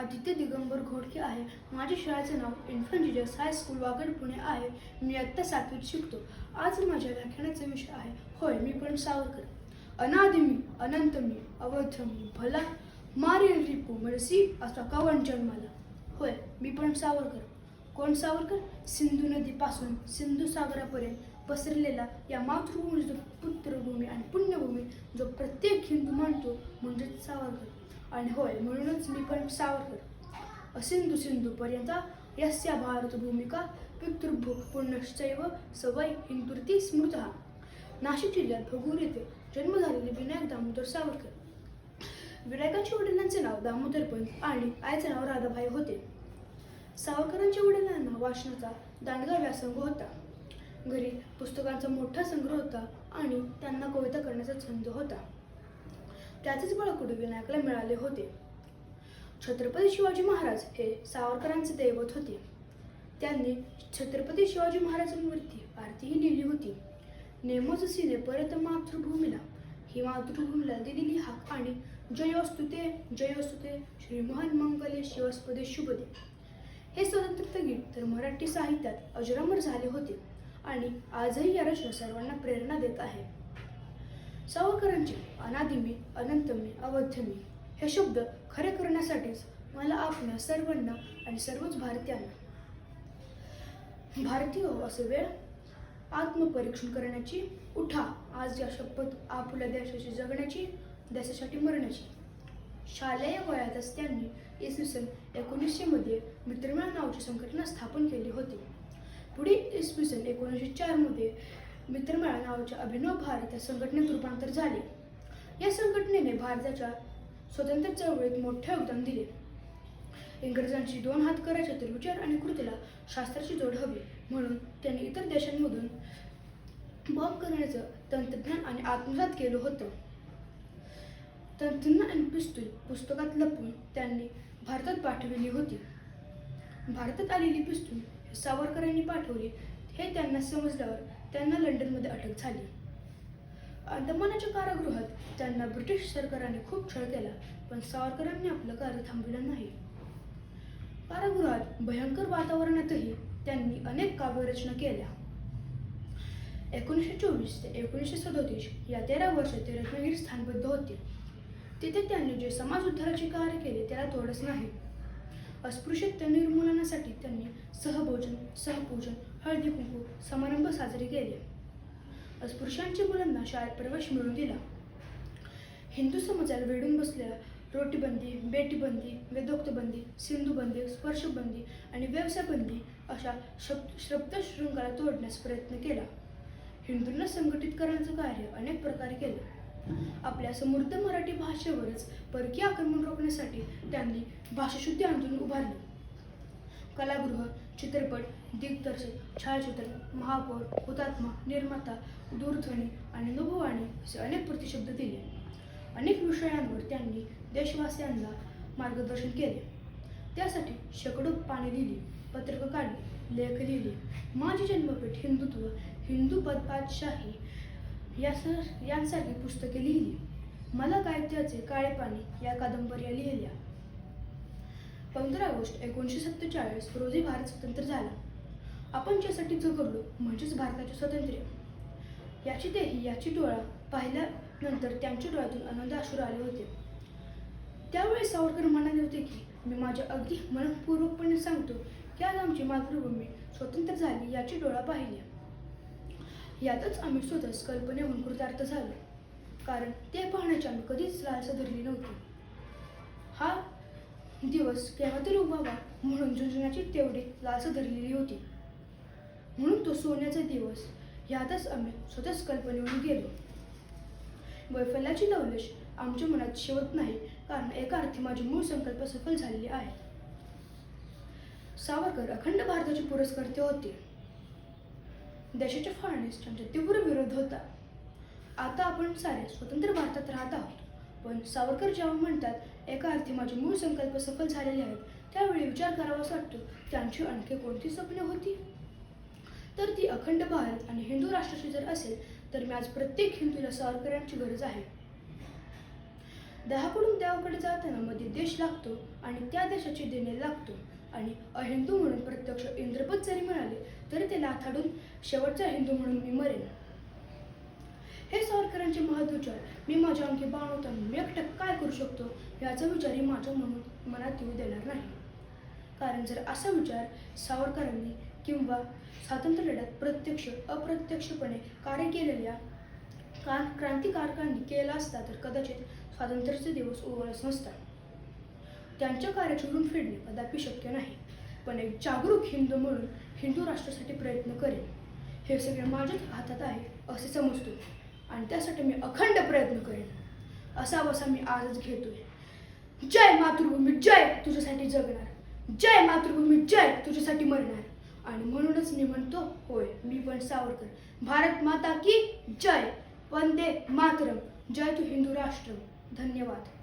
आदित्य दिगंबर घोडके आहे. माझ्या शाळेचं नाव Infant Jesus high school Wagad Pune आहे. मी आत्ता सातवीत शिकतो. आज माझ्या व्याख्यानाचा विषय आहे. होय मी पण सावरकर. अनादि मी अनंत मी अवध मी भला मारेल रिपू मरसी असा कवन जन्माला. होय मी पण सावरकर. कोण सावरकर? सिंधू नदीपासून सिंधू सागरापर्यंत पसरलेला या मातृभूमी जो पुत्रभूमी आणि पुण्यभूमी जो प्रत्येक हिंदू मानतो म्हणजेच सावरकर. आणि होय म्हणूनच मी पण सावरकर. असिंधू सिंधू पर्यंत यस्या भारत भूमिका पितृभू पुनश्चैव सवय हिंदुर्ती स्मृत. नाशिक जिल्ह्यात भगूर येथे जन्म झालेले विनायक दामोदर सावरकर. विनायकांच्या वडिलांचे नाव दामोदर पंत आणि आईचे नाव राधाबाई होते. सावरकरांच्या वडिलांना वाचनाचा दांडगा व्यासंग होता. घरी पुस्तकांचा मोठा संग्रह होता आणि त्यांना कविता करण्याचा छंद होता. त्याचेच बळ विनायकला मिळाले होते? छत्रपती शिवाजी महाराज हे सावरकरांचे दैवत होते. त्यांनी छत्रपती शिवाजी महाराजांवरती आरतीही लिहिली होती. नेमोज सिने परत मातृभूमीला ही मातृभूमीला दिलेली हाक आणि जयोस्तुते जयोस्तुते श्री महान मंगले शिवस्पदे शुभदे. हे स्वतंत्रता गीत तर मराठी साहित्यात अजरामर झाले होते आणि आजही या रचना सर्वांना प्रेरणा देत आहे. सावरकरांचे अनादिमी अनंतमी अवध्यमी हे शब्द खरे करण्यासाठीच मला आपल्या सर्वांना आणि सर्वच भारतीयांना भारतीय हो असं वेळ आत्मपरीक्षण करण्याची उठा आज या शपथ आपल्या देशाची जगण्याची देशासाठी मरण्याची. शालेय वयातच त्यांनी इसवी सन एकोणीसशे मध्ये मित्रमेळा नावाची संघटना स्थापन केली होती. पुढे इसवी सन एकोणीसशे चारमध्ये मित्रमेळा नावाच्या अभिनव भारत या संघटनेत रूपांतर झाले. या संघटनेने भारताच्या स्वतंत्र चळवळीत मोठे योगदान दिले. इंग्रजांची दोन हात करायच्या तर विचार आणि कृतीला शास्त्राची जोड हवी म्हणून त्यांनी इतर देशांमधून बॉम्ब करण्याचं तंत्रज्ञान आणि आत्मसात केलं होतं. तंत्रज्ञान आणि पिस्तूल पुस्तकात लपून त्यांनी भारतात पाठविली होती. भारतात आलेली पिस्तूल सावरकरांनी पाठवली हे त्यांना समजल्यावर त्यांना लंडनमध्ये अटक झाली. अंदमानाच्या कारागृहात त्यांना ब्रिटिश सरकारने खूप छळ केला पण सावरकरांनी आपलं कार्य थांबविलं नाही. कारागृहात भयंकर वातावरणातही त्यांनी अनेक काव्यरचना केल्या. एकोणीसशे चोवीस ते एकोणीसशे सदोतीस या तेरा वर्षात ते रत्नागिरी स्थानबद्ध होते. तिथे त्यांनी जे समाज उद्धाराचे कार्य केले त्याला तोडच नाही. अस्पृश्यता निर्मूलनासाठी त्यांनी सहभोजन सहपूजन हळदी कुंकू समारंभ साजरे केले. अस्पृश्यांच्या मुलांना शाळेत प्रवेश मिळवून दिला. हिंदू समाजाला वेढून बसलेल्या रोटीबंदी बेटीबंदी वेदोक्तबंदी सिंधुबंदी स्पर्शबंदी आणि व्यवसायबंदी अशा शब्द शब्दशृंखला तोडण्यास प्रयत्न केला. हिंदूंना संघटित करण्याचं कार्य अनेक प्रकारे केलं. आपल्या समृद्ध मराठी भाषेवरच परकीय आक्रमण रोखण्यासाठी त्यांनी भाषाशुद्धी आंदोलन उभारले. कलागृह चित्रपट दिग्दर्शक छायाचित्र महापौर हुतात्मा निर्माता दूरध्वनी आणि अनुभवाने असे अनेक प्रतिशब्द दिले. अनेक विषयांवर त्यांनी देशवासियांना मार्गदर्शन केले. त्यासाठी शेकडो पाणी लिहिली पत्रकं काढली लेख लिहिले. माझी जन्मपीठ हिंदुत्व हिंदू यासर यास- यांसारखी पुस्तके लिहिली. मला काय त्याचे काळे पाणी या कादंबऱ्या लिहिल्या. पंधरा ऑगस्ट एकोणीसशे सत्तेचाळीस रोजी भारत स्वतंत्र झाला. आपण ज्यासाठी झगडलो म्हणजेच भारताचे स्वातंत्र्य. याची देही याची डोळा पाहिल्यानंतर त्यांच्या डोळ्यातून आनंद अश्रू आले होते. त्यावेळी सावरकर म्हणाले होते की मी माझ्या अगदी मनपूर्वकपणे सांगतो की आज आमची मातृभूमी स्वतंत्र झाली याची डोळा पाहिल्या. यातच आम्ही स्वतःच कल्पनेहून कृतार्थ झालो. कारण ते पाहण्याची आम्ही कधीच लालसा धरली नव्हती. हा दिवस केव्हा तरी उभावा म्हणून झुंजण्याची तेवढी लालसा धरलेली होती. म्हणून तो सोन्याचा दिवस यातच आम्ही स्वतःच कल्पनेहून गेलो. वैफल्याची लवलेश आमच्या मनात शेवत नाही कारण एका अर्थी माझी मूळ संकल्प सफल झालेली आहे. सावरकर अखंड भारताचे पुरस्कर्ते होते. देशाच्या फाळणीस म्हणजे तीव्र विरोध होता. आता आपण सारे स्वतंत्र भारतात राहत आहोत. पण सावरकर जेव्हा म्हणतात एका अर्थी माझे मूळ संकल्प सफल झालेले आहेत त्यावेळी विचार करावा वाटतो त्यांची आणखी कोणती स्वप्ने होती? तर ती अखंड भारत आणि हिंदू राष्ट्राची जर असेल तर मी आज प्रत्येक हिंदूला सावरकरांची गरज आहे. दहाकडून देवाकडे जाताना मध्ये देश लागतो आणि त्या देशाची देणे लागतो. आणि अहिंदू म्हणून प्रत्यक्ष इंद्रपद जरी मिळाले तरी ते लाथाडून शेवटचा हिंदू म्हणून मी मरेन. हे सावरकरांचे महत्विचार मी माझ्या अंगी बाणवताना मी एकटक काय करू शकतो? याचा विचारही माझ्या म्हणून मनात येऊ देणार नाही. कारण जर असा विचार सावरकरांनी किंवा स्वातंत्र्य लढ्यात प्रत्यक्ष अप्रत्यक्षपणे कार्य केलेल्या का क्रांतिकारकांनी केला असता तर कदाचित स्वातंत्र्याचे दिवस उगवलाच नसता. त्यांच्या कार्याची फिरणे कदापि शक्य नाही. पण एक जागरूक हिंदू म्हणून हिंदू राष्ट्रासाठी प्रयत्न करेन. हे सगळे माझ्याच हातात आहे असे समजतो. आणि त्यासाठी मी अखंड प्रयत्न करेन. असा वसा मी आजच घेतोय. जय मातृभूमी जय तुझ्यासाठी जगणार. जय मातृभूमी जय तुझ्यासाठी मरणार. आणि म्हणूनच मी म्हणतो होय मी पण सावरकर. भारत माता की जय. वंदे मातरम. जय तू हिंदू राष्ट्र. धन्यवाद.